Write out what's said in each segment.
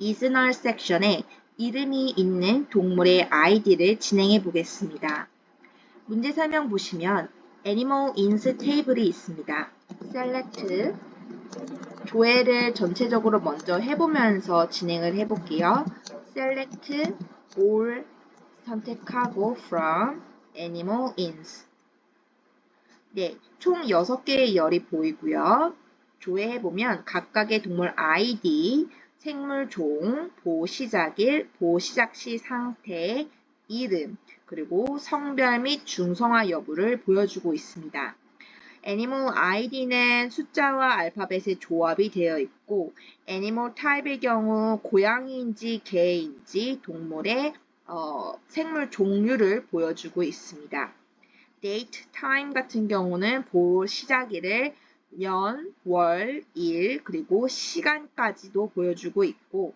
null 섹션에 이름이 있는 동물의 아이디를 진행해 보겠습니다. 문제 설명 보시면 animal ins 테이블이 있습니다. select 조회를 전체적으로 먼저 해보면서 진행을 해볼게요. select all 선택하고 from animal ins 네, 총 6개의 열이 보이고요. 조회해보면 각각의 동물 아이디, 생물 종, 보호 시작일, 보호 시작 시 상태, 이름, 그리고 성별 및 중성화 여부를 보여주고 있습니다. 애니멀 아이디는 숫자와 알파벳의 조합이 되어 있고 애니멀 타입의 경우 고양이인지 개인지 동물의 어, 생물 종류를 보여주고 있습니다. date, time 같은 경우는 보 시작일을 년, 월, 일, 그리고 시간까지도 보여주고 있고,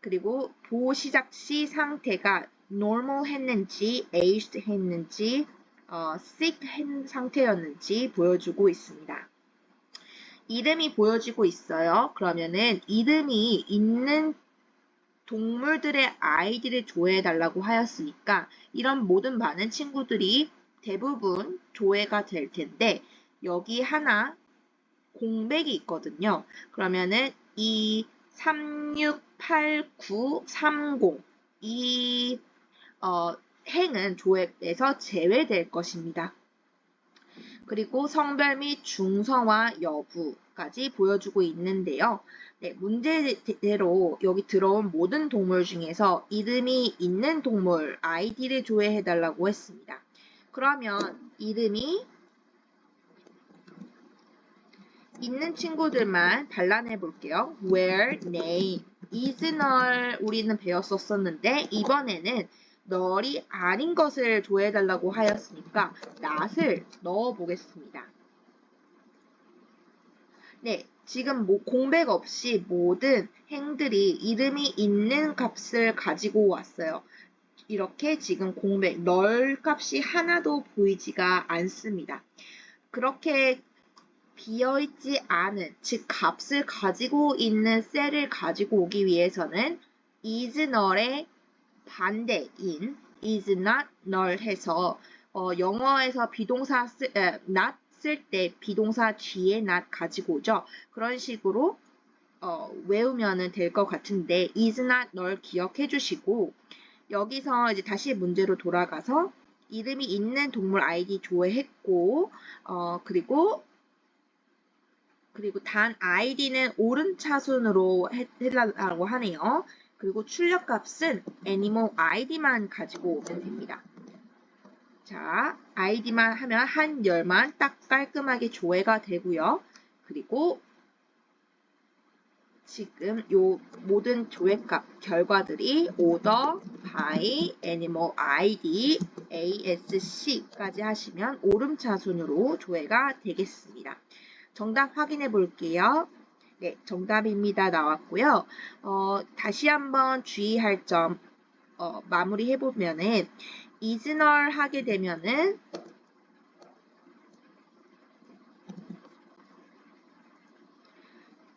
그리고 보호 시작 시 상태가 normal 했는지, aged 했는지, 어, sick 한 상태였는지 보여주고 있습니다. 이름이 보여지고 있어요. 그러면은 이름이 있는 동물들의 아이디를 조회해 달라고 하였으니까 이런 모든 많은 친구들이 대부분 조회가 될 텐데 여기 하나 공백이 있거든요. 그러면은 이 368930, 이 어, 행은 조회에서 제외될 것입니다. 그리고 성별 및 중성화 여부까지 보여주고 있는데요. 네, 문제대로 여기 들어온 모든 동물 중에서 이름이 있는 동물 아이디를 조회해달라고 했습니다. 그러면 이름이 있는 친구들만 발라내 볼게요. where, name, is null 우리는 배웠었었는데 이번에는 널이 아닌 것을 조회해달라고 하였으니까 not을 넣어 보겠습니다. 네, 지금 뭐 공백 없이 모든 행들이 이름이 있는 값을 가지고 왔어요. 이렇게 지금 공백, 널 값이 하나도 보이지가 않습니다. 그렇게 비어있지 않은, 즉 값을 가지고 있는 셀을 가지고 오기 위해서는 is null의 반대인 is not null 해서 어, 영어에서 비동사 쓰, 에, not 쓸 때 비동사 뒤에 not 가지고 오죠. 그런 식으로 어, 외우면 될 것 같은데 is not null 기억해 주시고 여기서 이제 다시 문제로 돌아가서 이름이 있는 동물 아이디 조회했고 어, 그리고 그리고 단 아이디는 오른차순으로 해달라고 하네요. 그리고 출력값은 애니멀 아이디만 가지고 오면 됩니다. 자, 아이디만 하면 한 열만 딱 깔끔하게 조회가 되고요. 그리고 지금 요 모든 조회값 결과들이 order by animal id asc까지 하시면 오름차순으로 조회가 되겠습니다. 정답 확인해 볼게요. 네, 정답입니다. 나왔고요. 어, 다시 한번 주의할 점 어, 마무리해 보면은 이즈널 하게 되면은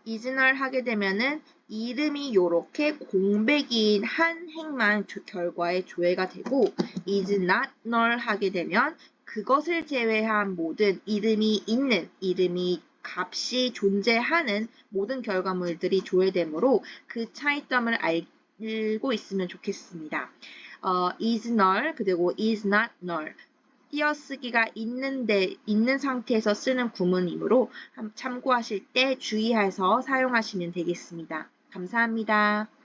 이즈널 하게 되면은 이름이 이렇게 공백인 한 행만 결과에 조회가 되고 is not null 하게 되면 그것을 제외한 모든 이름이 있는 이름이 값이 존재하는 모든 결과물들이 조회되므로 그 차이점을 알고 있으면 좋겠습니다. 어, is null 그리고 is not null 띄어쓰기가 있는데 있는 상태에서 쓰는 구문이므로 참고하실 때 주의해서 사용하시면 되겠습니다. 감사합니다.